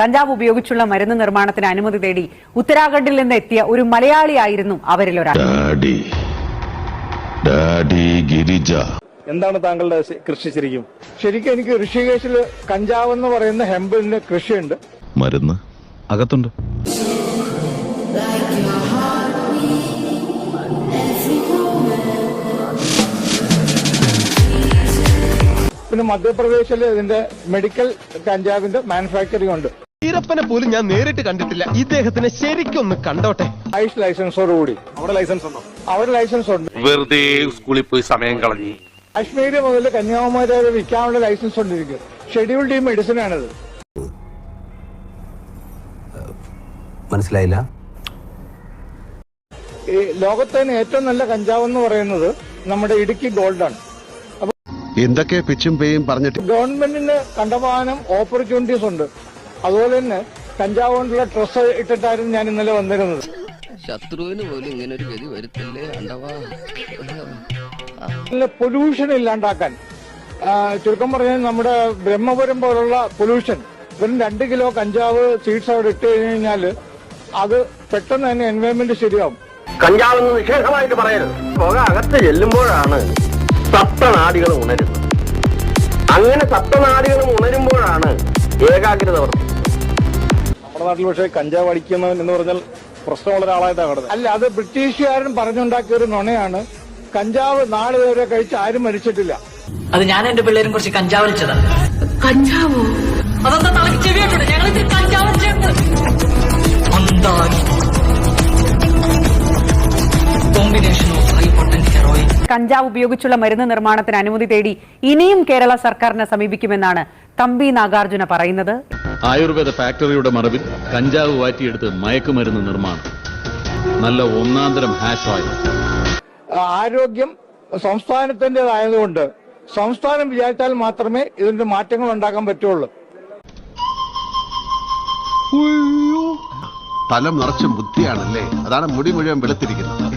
കഞ്ചാവ് ഉപയോഗിച്ചുള്ള മരുന്ന് നിർമ്മാണത്തിന് അനുമതി തേടി ഉത്തരാഖണ്ഡിൽ നിന്ന് എത്തിയ ഒരു മലയാളിയായിരുന്നു അവരിൽ ഒരാൾ. ഡാഡി. ഡാഡി ഗിരിജ. എന്താണ് താങ്കളുടെ കൃഷി ശരിക്കും? ശരിക്കും എനിക്ക് ഋഷികേശിൽ കഞ്ചാവ് എന്ന് പറയുന്ന ഹെമ്പിന് കൃഷിയുണ്ട്. മരുന്ന്? അകത്തുണ്ട്. പിന്നെ മധ്യപ്രദേശിൽ ഇതിന്റെ മെഡിക്കൽ കഞ്ചാവിന്റെ മാനുഫാക്ചറിംഗ് ഉണ്ട്. ഈരപ്പനെ പോലും ഞാൻ നേരിട്ട് കണ്ടിട്ടില്ല. ഇദ്ദേഹത്തിനെ ശരിക്കൊന്ന് കണ്ടോട്ടെ. ലൈസൻസോട് കൂടി. അവിടെ ലൈസൻസ് ഉണ്ടോ? അവിടെ ലൈസൻസ് ഉണ്ട്. വെറുതെ സ്കൂളിൽ പോയി സമയം കളഞ്ഞു. കാശ്മീര് മുതൽ കന്യാകുമാരി വരെ വിൽക്കാനുള്ള ലൈസൻസ് ഉണ്ടിരിക്കും. ഷെഡ്യൂൾഡ് ടീം മെഡിസിൻ ആണത്. മനസ്സിലായില്ല? ഈ ലോകത്തെ ഏറ്റവും നല്ല കഞ്ചാവ് എന്ന് പറയുന്നത് നമ്മുടെ ഇടുക്കി ഗോൾഡാണ് എന്തൊക്കെ പിച്ചും പേയും പറഞ്ഞിട്ട് ഗവൺമെന്റിന് കണ്ടമാനം ഓപ്പർച്യൂണിറ്റീസ് ഉണ്ട്. അതുപോലെ തന്നെ കഞ്ചാവ് കൊണ്ടുള്ള ഡ്രസ് ഇട്ടിട്ടായിരുന്നു ഞാൻ ഇന്നലെ വന്നിരുന്നത്. ശത്രുവിന് പോലും ഇങ്ങനെ ഒരു ഗതി വരുത്തില്ലേ അണ്ടവാ പൊല്യൂഷൻ ഇല്ലാണ്ടാക്കാൻ. ചുരുക്കം പറഞ്ഞാൽ നമ്മുടെ ബ്രഹ്മപുരം പോലുള്ള പൊല്യൂഷൻ വെറും രണ്ട് കിലോ കഞ്ചാവ് സീഡ്സ് അവിടെ ഇട്ട് കഴിഞ്ഞു കഴിഞ്ഞാൽ അത് പെട്ടെന്ന് തന്നെ എൻവയോൺമെന്റ് ശരിയാവും. കഞ്ചാവെന്ന് നിഷേധമായിട്ട് പറയരുത്. പുക അകത്ത് ചെല്ലുമ്പോഴാണ് സപ്തനാടികൾ ഉണരുന്നത്. അങ്ങനെ സപ്തനാടികളും ഉണരുമ്പോഴാണ് ഏകാഗ്രത വർദ്ധിക്കുന്നത്. നാട്ടിൽ പക്ഷേ കഞ്ചാവ് അടിക്കുന്നവൻ എന്ന് പറഞ്ഞാൽ പ്രശ്നമുള്ള ഒരാളായിട്ടാണ് കടന്നത് അല്ല അത് ബ്രിട്ടീഷുകാരൻ പറഞ്ഞുണ്ടാക്കിയ ഒരു നുണയാണ്. കഞ്ചാവ് നാളെ വരെ കഴിച്ച് ആരും മരിച്ചിട്ടില്ല. അത് ഞാൻ എന്റെ പിള്ളേരും കുറച്ച് കഞ്ചാവ് വലിച്ചതാ കഞ്ചാവോ? അതെന്താ തലക്ക് ചെവിയോട്ടുണ്ട് ഞങ്ങൾ ഇത് കഞ്ചാവ് combination of high potent heroin കഞ്ചാവ് ഉപയോഗിച്ചുള്ള മരുന്ന് നിർമ്മാണത്തിന് അനുമതി തേടി ഇനിയും കേരള സർക്കാരിനെ സമീപിക്കുമെന്നാണ് തമ്പി നാഗാർജുന പറയുന്നത്. ആയുർവേദ ഫാക്ടറിയുടെ മറവിൽ കഞ്ചാവ് വാറ്റിയെടുത്ത് മയക്കുമരുന്ന് നിർമ്മാണം. നല്ല ഒന്നാന്തരം ഹാഷ് ഓയിൽ ആരോഗ്യം സംസ്ഥാനത്തിന്റെതായതുകൊണ്ട് സംസ്ഥാനം വിചാരിച്ചാൽ മാത്രമേ ഇതിന്റെ മാറ്റങ്ങൾ ഉണ്ടാക്കാൻ പറ്റുള്ളൂ. തല നിറച്ചും ബുദ്ധിയാണല്ലേ? അതാണ് മുടി മുഴുവൻ വെളുത്തിരിക്കുന്നത്.